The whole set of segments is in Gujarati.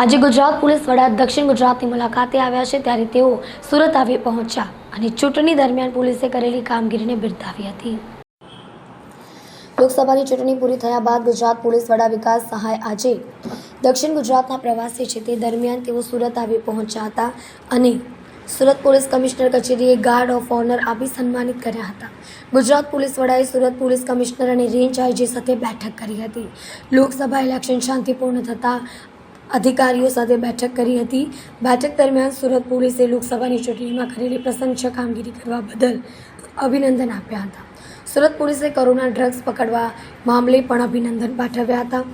આજે ગુજરાત પોલીસ વડા દક્ષિણ ગુજરાતની મુલાકાતે આવ્યા છે, ત્યારે તેઓ સુરત આવી પહોંચ્યા અને ચૂંટણી દરમિયાન પોલીસે કરેલી કામગીરીને બિરદાવી હતી. લોકસભાની ચૂંટણી પૂરી થયા બાદ ગુજરાત પોલીસ વડા વિકાસ સહાય આજે દક્ષિણ ગુજરાતના પ્રવાસે છે, તે દરમિયાન તેઓ સુરત આવી પહોંચ્યા હતા અને સુરત પોલીસ કમિશનર કચેરીએ ગાર્ડ ઓફ ઓનર આપી સન્માનિત કર્યા હતા. ગુજરાત પોલીસ વડાએ સુરત પોલીસ કમિશનર અને રેન્જ આઈજી સાથે બેઠક કરી હતી. લોકસભા ઇલેક્શન શાંતિપૂર્ણ થતાં અધિકારીઓ સાથે બેઠક કરી હતી. બેઠક દરમિયાન સુરત પોલીસે લોકસભાની ચૂંટણીમાં કરેલી પ્રશંસક કામગીરી કરવા બદલ અભિનંદન આપ્યા હતા. સુરત પોલીસે કોરોના ડ્રગ્સ પકડવા મામલે પણ અભિનંદન પાઠવ્યા હતા.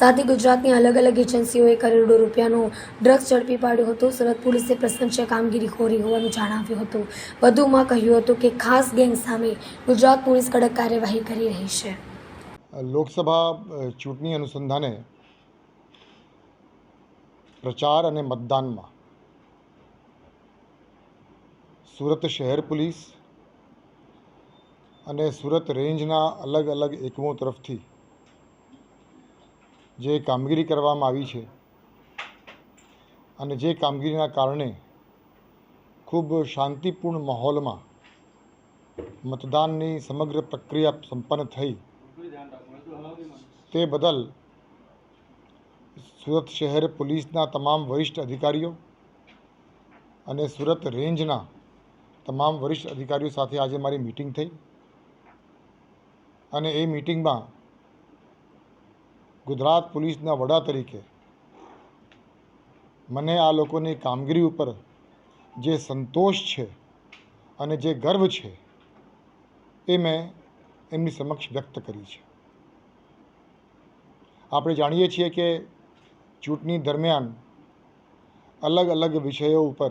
સાથે ગુજરાતની અલગ અલગ એજન્સીઓએ કરોડો રૂપિયાનો ડ્રગ્સ ઝડપી પાડ્યો હતો. સુરત પોલીસે પ્રશંસા કામગીરી ખોરી હોવાનું જણાવ્યું હતું. વધુમાં કહ્યું હતું કે ખાસ ગેંગ સામે ગુજરાત પોલીસ કડક કાર્યવાહી કરી રહી છે. લોકસભા ચૂંટણી અનુસંધાને પ્રચાર અને મતદાનમાં. સુરત શહેર પોલીસ અને સુરત રેન્જના અલગ અલગ એકમો તરફથી જે કામગીરી કરવામાં આવી છે અને જે કામગીરીના કારણે ખૂબ શાંતિપૂર્ણ માહોલમાં મતદાનની સમગ્ર પ્રક્રિયા સંપન્ન થઈ. તે બદલ સુરત શહેર પોલીસના તમામ વરિષ્ઠ અધિકારીઓ અને સુરત રેન્જના તમામ વરિષ્ઠ અધિકારીઓ સાથે આજે મારી મિટિંગ થઈ. અને એ મિટિંગમાં ગુજરાત પોલીસના વડા તરીકે મને આ લોકોની કામગીરી ઉપર જે સંતોષ છે અને જે ગર્વ છે એ મેં એમની સમક્ષ વ્યક્ત કરી છે. આપણે જાણીએ છીએ કે ચૂંટણી દરમિયાન અલગ અલગ વિષયો ઉપર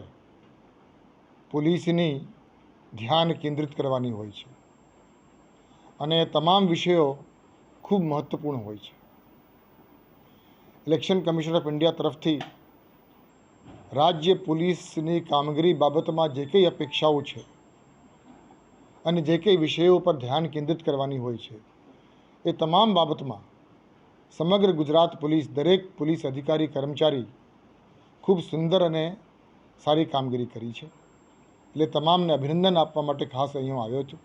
પોલીસની ધ્યાન કેન્દ્રિત કરવાની હોય છે. અને તમામ વિષયો ખૂબ મહત્ત્વપૂર્ણ હોય છે. ઇલેક્શન કમિશન ઓફ ઇન્ડિયા તરફથી રાજ્ય પોલીસની કામગીરી બાબતમાં જે કંઈ અપેક્ષાઓ છે અને જે કંઈ વિષયો પર ધ્યાન કેન્દ્રિત કરવાની હોય છે, એ તમામ બાબતમાં સમગ્ર ગુજરાત પોલીસ, દરેક પોલીસ અધિકારી, કર્મચારી ખૂબ સુંદર અને સારી કામગીરી કરી છે. એટલે તમામને અભિનંદન આપવા માટે ખાસ અહીં હું આવ્યો છું.